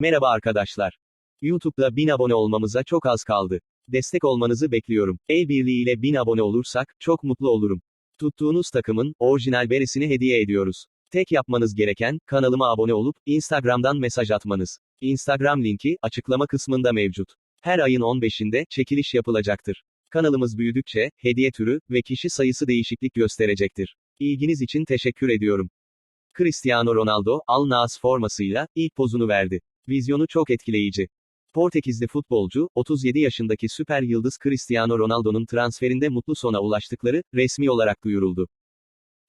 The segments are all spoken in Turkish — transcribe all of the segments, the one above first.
Merhaba arkadaşlar. YouTube'da 1000 abone olmamıza çok az kaldı. Destek olmanızı bekliyorum. El birliğiyle 1000 abone olursak, çok mutlu olurum. Tuttuğunuz takımın, orijinal beresini hediye ediyoruz. Tek yapmanız gereken, kanalıma abone olup, Instagram'dan mesaj atmanız. Instagram linki, açıklama kısmında mevcut. Her ayın 15'inde, çekiliş yapılacaktır. Kanalımız büyüdükçe, hediye türü ve kişi sayısı değişiklik gösterecektir. İlginiz için teşekkür ediyorum. Cristiano Ronaldo, Al Nassr formasıyla, ilk pozunu verdi. Vizyonu çok etkileyici. Portekizli futbolcu, 37 yaşındaki süper yıldız Cristiano Ronaldo'nun transferinde mutlu sona ulaştıkları, resmi olarak duyuruldu.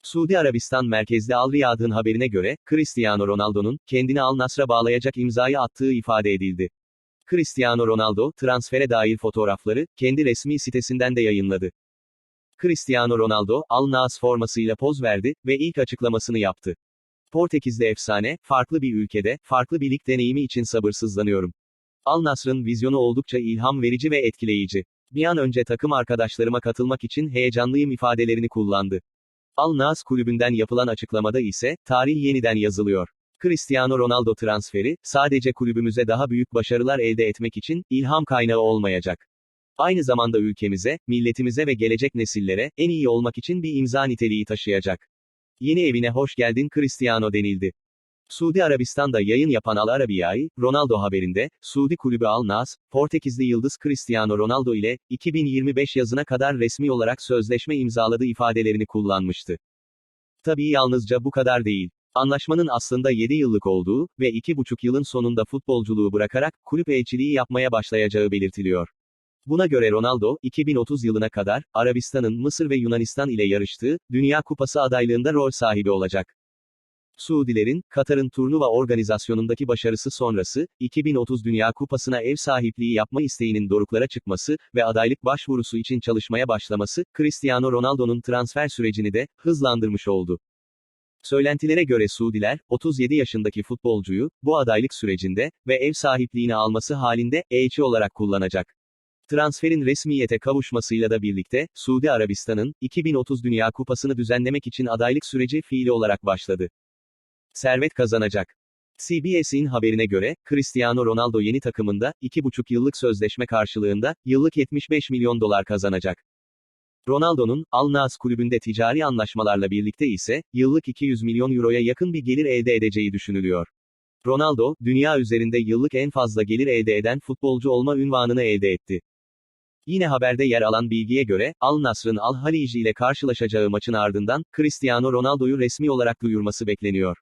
Suudi Arabistan merkezli Al Riyad'ın haberine göre, Cristiano Ronaldo'nun, kendini Al Nassr'a bağlayacak imzayı attığı ifade edildi. Cristiano Ronaldo, transfere dair fotoğrafları, kendi resmi sitesinden de yayınladı. Cristiano Ronaldo, Al Nassr formasıyla poz verdi ve ilk açıklamasını yaptı. Portekizli efsane, farklı bir ülkede, farklı bir lig deneyimi için sabırsızlanıyorum. Al Nassr'ın vizyonu oldukça ilham verici ve etkileyici. Bir an önce takım arkadaşlarıma katılmak için heyecanlıyım ifadelerini kullandı. Al Nassr kulübünden yapılan açıklamada ise, tarih yeniden yazılıyor. Cristiano Ronaldo transferi, sadece kulübümüze daha büyük başarılar elde etmek için, ilham kaynağı olmayacak. Aynı zamanda ülkemize, milletimize ve gelecek nesillere, en iyi olmak için bir imza niteliği taşıyacak. Yeni evine hoş geldin Cristiano denildi. Suudi Arabistan'da yayın yapan Al Arabiya'yı, Ronaldo haberinde, Suudi kulübü Al Nassr, Portekizli yıldız Cristiano Ronaldo ile, 2025 yazına kadar resmi olarak sözleşme imzaladığı ifadelerini kullanmıştı. Tabii yalnızca bu kadar değil. Anlaşmanın aslında 7 yıllık olduğu ve 2,5 yılın sonunda futbolculuğu bırakarak, kulüp elçiliği yapmaya başlayacağı belirtiliyor. Buna göre Ronaldo, 2030 yılına kadar, Arabistan'ın Mısır ve Yunanistan ile yarıştığı, Dünya Kupası adaylığında rol sahibi olacak. Suudilerin, Katar'ın turnuva organizasyonundaki başarısı sonrası, 2030 Dünya Kupası'na ev sahipliği yapma isteğinin doruklara çıkması ve adaylık başvurusu için çalışmaya başlaması, Cristiano Ronaldo'nun transfer sürecini de, hızlandırmış oldu. Söylentilere göre Suudiler, 37 yaşındaki futbolcuyu, bu adaylık sürecinde ve ev sahipliğini alması halinde, elçi olarak kullanacak. Transferin resmiyete kavuşmasıyla da birlikte, Suudi Arabistan'ın, 2030 Dünya Kupası'nı düzenlemek için adaylık süreci fiili olarak başladı. Servet kazanacak. CBS'in haberine göre, Cristiano Ronaldo yeni takımında, 2,5 yıllık sözleşme karşılığında, yıllık 75 milyon dolar kazanacak. Ronaldo'nun, Al Nassr kulübünde ticari anlaşmalarla birlikte ise, yıllık 200 milyon euroya yakın bir gelir elde edeceği düşünülüyor. Ronaldo, dünya üzerinde yıllık en fazla gelir elde eden futbolcu olma ünvanını elde etti. Yine haberde yer alan bilgiye göre, Al Nassr'ın Al Halici ile karşılaşacağı maçın ardından, Cristiano Ronaldo'yu resmi olarak duyurması bekleniyor.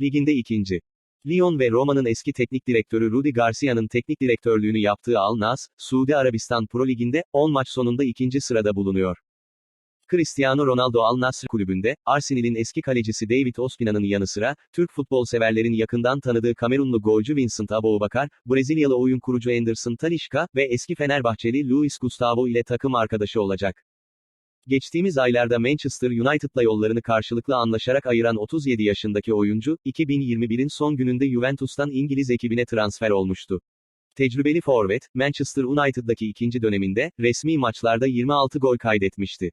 Liginde ikinci. Lyon ve Roma'nın eski teknik direktörü Rudi Garcia'nın teknik direktörlüğünü yaptığı Al Nassr, Suudi Arabistan Pro Ligi'nde, 10 maç sonunda ikinci sırada bulunuyor. Cristiano Ronaldo Al Nassr kulübünde, Arsenal'in eski kalecisi David Ospina'nın yanı sıra, Türk futbol severlerin yakından tanıdığı Kamerunlu golcü Vincent Aboubakar, Brezilyalı oyun kurucu Anderson Talisca ve eski Fenerbahçeli Luis Gustavo ile takım arkadaşı olacak. Geçtiğimiz aylarda Manchester United'la yollarını karşılıklı anlaşarak ayıran 37 yaşındaki oyuncu, 2021'in son gününde Juventus'tan İngiliz ekibine transfer olmuştu. Tecrübeli forvet, Manchester United'daki ikinci döneminde, resmi maçlarda 26 gol kaydetmişti.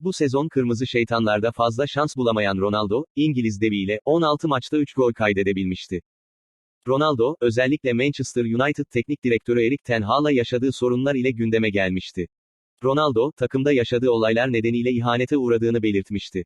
Bu sezon Kırmızı Şeytanlar'da fazla şans bulamayan Ronaldo, İngiliz deviyle, 16 maçta 3 gol kaydedebilmişti. Ronaldo, özellikle Manchester United teknik direktörü Erik Ten Hag'la yaşadığı sorunlar ile gündeme gelmişti. Ronaldo, takımda yaşadığı olaylar nedeniyle ihanete uğradığını belirtmişti.